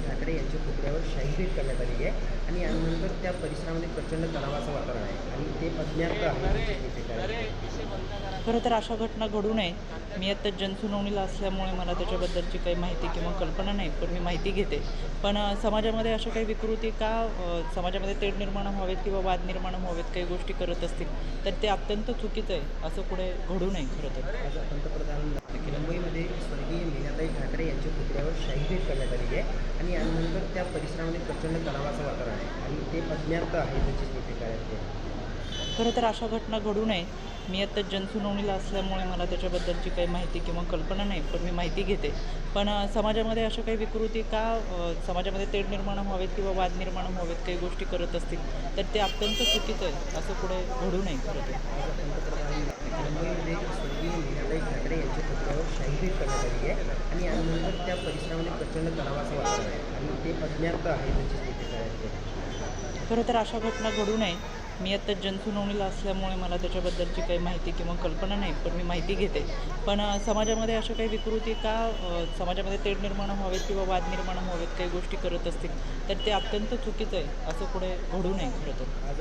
ठाकरे यांच्या पुतळ्यावर शाहीफेक करण्यात आलेली आहे. आणि यानंतर त्या परिसरामध्ये प्रचंड तणावाचं वातावरण आहे. आणि ते अज्ञात आहे. खरं तर अशा घटना घडू नये. मी आता जनसुनावणीला असल्यामुळे मला त्याच्याबद्दलची काही माहिती किंवा कल्पना नाही पण मी माहिती घेते. पण समाजामध्ये अशा काही विकृती का समाजामध्ये तेढ निर्माण व्हावेत किंवा वाद निर्माण व्हावेत काही गोष्टी करत असतील तर ते अत्यंत चुकीचं आहे. असं पुढे घडू नये खरं तर. पंतप्रधान मुंबईमध्ये शाहीफेक करण्यात आलेली आहे. आणि यानंतर त्या परिसरामध्ये प्रचंड तणावाचं वातावरण आहे. आणि ते अज्ञात आहे त्याची तिथे काय. खरं तर अशा घटना घडू नये. मी आता जनसुनावणीला असल्यामुळे मला त्याच्याबद्दलची काही माहिती किंवा कल्पना नाही पण मी माहिती घेते. पण समाजामध्ये अशा काही विकृती का समाजामध्ये तेढ निर्माण व्हावेत किंवा वाद निर्माण व्हावेत काही गोष्टी करत असतील तर ते अत्यंत चुकीचं आहे. असं पुढे घडू नये खरं तर. आज पंतप्रधान मुंबईमध्ये स्वर्गीय मीनाताई ठाकरे यांच्या पुतळ्यावर शाहीफेक करण्यात आलेली आहे. आणि यानंतर त्या परिसरामध्ये प्रचंड तणावाचं वातावरण आहे. आणि ते अज्ञात आहे त्याची स्थिती काय आहे खरं तर अशा घटना घडू नये. मी आता जनसुनावणीला असल्यामुळे मला त्याच्याबद्दलची काही माहिती किंवा कल्पना नाही पण मी माहिती घेते. पण समाजामध्ये अशा काही विकृती का समाजामध्ये तेढ निर्माण व्हावेत किंवा वाद निर्माण व्हावेत काही गोष्टी करत असतील तर ते अत्यंत चुकीचं आहे. असं पुढे घडू नये खरं तर.